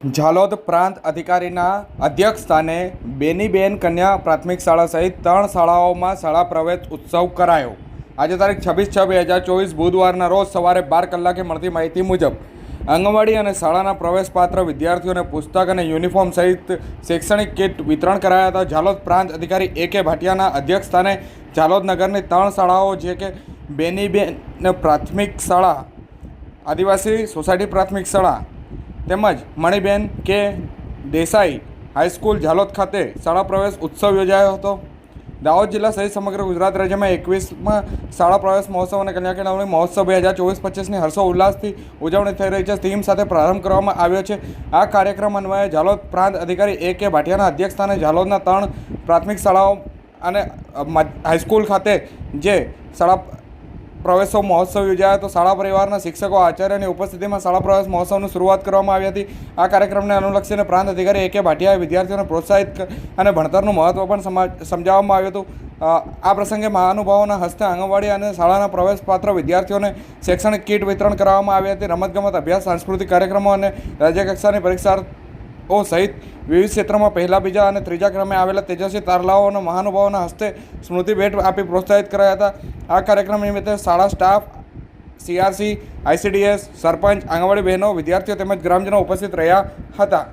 ઝાલોદ પ્રાંત અધિકારીના અધ્યક્ષ સ્થાને બેનીબેન કન્યા પ્રાથમિક શાળા સહિત ત્રણ શાળાઓમાં શાળા પ્રવેશ ઉત્સવ કરાયો. આજે તારીખ છવ્વીસ છ બે હજાર ચોવીસ બુધવારના રોજ સવારે બાર કલાકે મળતી માહિતી મુજબ આંગણવાડી અને શાળાના પ્રવેશપાત્ર વિદ્યાર્થીઓને પુસ્તક અને યુનિફોર્મ સહિત શૈક્ષણિક કિટ વિતરણ કરાયા હતા. ઝાલોદ પ્રાંત અધિકારી એ કે ભાટિયાના અધ્યક્ષ સ્થાને ઝાલોદ નગરની ત્રણ શાળાઓ જે કે બેનીબેન પ્રાથમિક શાળા, આદિવાસી સોસાયટી પ્રાથમિક શાળા તેમજ મણિબેન કે દેસાઈ હાઈસ્કૂલ ઝાલોદ ખાતે શાળા પ્રવેશ ઉત્સવ યોજાયો હતો. દાહોદ જિલ્લા સહિત સમગ્ર ગુજરાત રાજ્યમાં એકવીસમાં શાળા પ્રવેશ મહોત્સવ અને કન્યા કેળવણી મહોત્સવ બે હજાર ચોવીસ પચીસની હર્ષો ઉલ્લાસથી ઉજવણી થઈ રહી છે. થીમ સાથે પ્રારંભ કરવામાં આવ્યો છે. આ કાર્યક્રમ અન્વયે ઝાલોદ પ્રાંત અધિકારી એ કે ભાટિયાના અધ્યક્ષસ્થાને ઝાલોદના ત્રણ પ્રાથમિક શાળાઓ અને હાઈસ્કૂલ ખાતે જે શાળા પ્રવેશો મહોત્સવ યોજાયો હતો. શાળા પરિવારના શિક્ષકો આચાર્યની ઉપસ્થિતિમાં શાળા પ્રવેશ મહોત્સવની શરૂઆત કરવામાં આવી હતી. આ કાર્યક્રમને અનુલક્ષીને પ્રાંત અધિકારી એ કે ભાટિયાએ વિદ્યાર્થીઓને પ્રોત્સાહિત અને ભણતરનું મહત્ત્વ પણ સમા- સમજાવવામાં આવ્યું હતું. આ પ્રસંગે મહાનુભાવોના હસ્તે આંગણવાડી અને શાળાના પ્રવેશપાત્ર વિદ્યાર્થીઓને શૈક્ષણિક કીટ વિતરણ કરવામાં આવી હતી. રમતગમત અભ્યાસ, સાંસ્કૃતિક કાર્યક્રમો અને રાજ્યકક્ષાની પરીક્ષાઓ સહિત વિવિધ ક્ષેત્રમાં પહેલા, બીજા અને ત્રીજા ક્રમે આવેલા તેજસ્વી તારલાઓ અને મહાનુભાવોના હસ્તે સ્મૃતિ ભેટ આપી પ્રોત્સાહિત કરાયા હતા. આ કાર્યક્રમ નિમિત્તે શાળા staff, CRC, ICDS, sarpanch, anganwadi બહેનો, વિદ્યાર્થીઓ તેમજ ગ્રામજનો ઉપસ્થિત રહ્યા હતા.